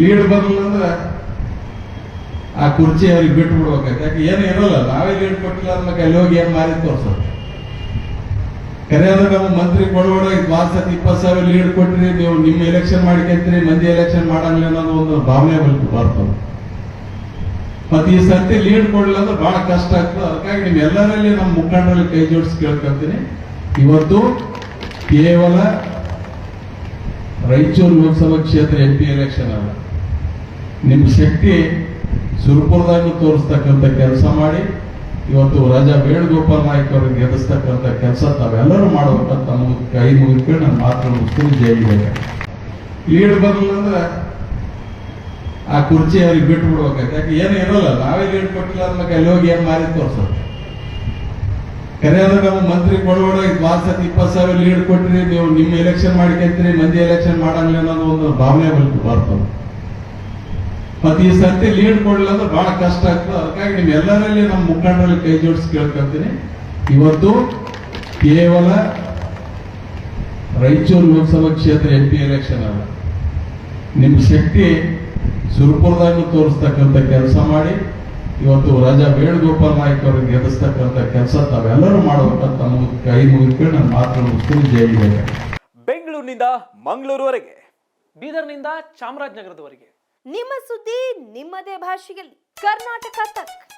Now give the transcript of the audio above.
Lead ಬರಲಿಲ್ಲ ಅಂದ್ರೆ ಆ ಕುರ್ಚಿ ಅವ್ರಿಗೆ ಬಿಟ್ಟು ಬಿಡ್ಬೇಕಾಯ್ತು. ಯಾಕೆ, ಏನು ಇರಲ್ಲ. ನಾವೇ ಲೀಡ್ ಕೊಟ್ಟಿಲ್ಲ ಅಂದ್ಮೇಲೆ ಅಲ್ಲಿ ಹೋಗಿ ಏನು ಮಾರಿ ತೋರ್ಸೋದು? ಕರೆಯಾದ್ರೆ ನಮ್ಮ ಮಂತ್ರಿ ಕೊಡಬೇಡ ವಾರ ಇಪ್ಪತ್ತು ಸಾವಿರ ಲೀಡ್ ಕೊಟ್ರಿ, ನೀವು ನಿಮ್ಮ ಎಲೆಕ್ಷನ್ ಮಾಡ್ಕೊಂತೀರಿ ಮಂದಿ ಎಲೆಕ್ಷನ್ ಮಾಡಂಗಿಲ್ಲ ಅನ್ನೋದು ಒಂದು ಭಾವನೆ ಬರ್ತದೆ ಮತ್ತೆ ಈ ಸರ್ತಿ ಲೀಡ್ ಕೊಡಲಿಲ್ಲ ಅಂದ್ರೆ ಬಹಳ ಕಷ್ಟ ಆಗ್ತದೆ. ಅದಕ್ಕಾಗಿ ನೀವು ಎಲ್ಲರಲ್ಲಿ ನಮ್ಮ ಮುಖಂಡರಲ್ಲಿ ಕೈ ಜೋಡಿಸಿ ಕೇಳ್ಕೊಂತೀನಿ ಇವತ್ತು ಕೇವಲ ರಾಯಚೂರು ಲೋಕಸಭಾ ಕ್ಷೇತ್ರ ಎಂ ಪಿ ಎಲೆಕ್ಷನ್ ಅಲ್ಲ ನಿಮ್ಮ ಶಕ್ತಿ ಸುರಪುರದಾಗ ತೋರಿಸ್ತಕ್ಕಂಥ ಕೆಲಸ ಮಾಡಿ, ಇವತ್ತು ರಾಜ ವೇಣುಗೋಪಾಲ್ ನಾಯ್ಕ ಅವ್ರಿಗೆ ಗೆಲ್ಲಿಸ್ತಕ್ಕಂಥ ಕೆಲಸ ತಾವೆಲ್ಲರೂ ಮಾಡ್ಬೇಕಂತ ನಮ್ಮ ಕೈ ಮುಗಿದ್ಕೊಂಡು ನಾನು ಮಾತ್ರ ಮುಗಿಸ್ಕೊಂಡು ಜೈಲಿಗೆ ಲೀಡ್ ಬಂದಿಲ್ಲ ಅಂದ್ರೆ ಆ ಕುರ್ಚಿ ಅವ್ರಿಗೆ ಬಿಟ್ಟು ಬಿಡ್ಬೇಕಾಯ್ತು ಯಾಕೆ ಏನು ಇರಲ್ಲ, ನಾವೇ ಲೀಡ್ ಕೊಟ್ಟಿಲ್ಲ ಅಂದ್ಮೇಲೆ ಅಲ್ಲಿ ಹೋಗಿ ಏನು ಮಾರಿ ತೋರ್ಸೋದು? ಕರೆ ಅಂದ್ರೆ ನಮ್ಮ ಮಂತ್ರಿ ಕೊಡೋಣ ವಾರ ಇಪ್ಪತ್ತು ಸಾವಿರ ಲೀಡ್ ಕೊಟ್ರಿ, ನೀವು ನಿಮ್ಮ ಎಲೆಕ್ಷನ್ ಮಾಡ್ಕೊಂತೀರಿ ಮಂದಿ ಎಲೆಕ್ಷನ್ ಮಾಡಂಗಿಲ್ಲ ಅನ್ನೋದು ಒಂದು ಭಾವನೆ ಬರ್ತದೆ ಮತ್ತೆ ಈ ಸರ್ತಿ ಲೀಡ್ ಕೊಡಲಿಲ್ಲ ಅಂದ್ರೆ ಬಹಳ ಕಷ್ಟ ಆಗ್ತದೆ. ಅದಕ್ಕಾಗಿ ನಿಮ್ ಎಲ್ಲರಲ್ಲಿ ನಮ್ಮ ಮುಖಂಡರಲ್ಲಿ ಕೈ ಜೋಡಿಸಿ ಕೇಳ್ಕೊಂತೀನಿ ಇವತ್ತು ಕೇವಲ ರಾಯಚೂರು ಲೋಕಸಭಾ ಕ್ಷೇತ್ರ ಎಂ ಪಿ ಎಲೆಕ್ಷನ್ ಅಲ್ಲ. ನಿಮ್ಮ ಶಕ್ತಿ ಸುರಪುರದಾಗ ತೋರಿಸ್ತಕ್ಕಂಥ ಕೆಲಸ ಮಾಡಿ ಇವತ್ತು ರಾಜಾ ವೇಣುಗೋಪಾಲ್ ನಾಯ್ಕ ಅವ್ರಿಗೆ ಗೆಲ್ಲಿಸ್ತಕ್ಕಂಥ ಕೆಲಸ ತಾವೆಲ್ಲರೂ ಮಾಡಬೇಕಂತ ಕೈ ಮುಗಿದ್ಕೊಂಡು ನನ್ನ ಮಾತು ಮುಗಿಸ್ತೀನಿ. ಜೈ ಬೆಂಗಳೂರಿನಿಂದ ಮಂಗಳೂರುವರೆಗೆ ಬೀದರ್ನಿಂದ ಚಾಮರಾಜನಗರದವರೆಗೆ. ನಿಮ್ಮ ಸುದ್ದಿ ನಿಮ್ಮದೇ ಭಾಷೆಯಲ್ಲಿ. ಕರ್ನಾಟಕ ತಕ್.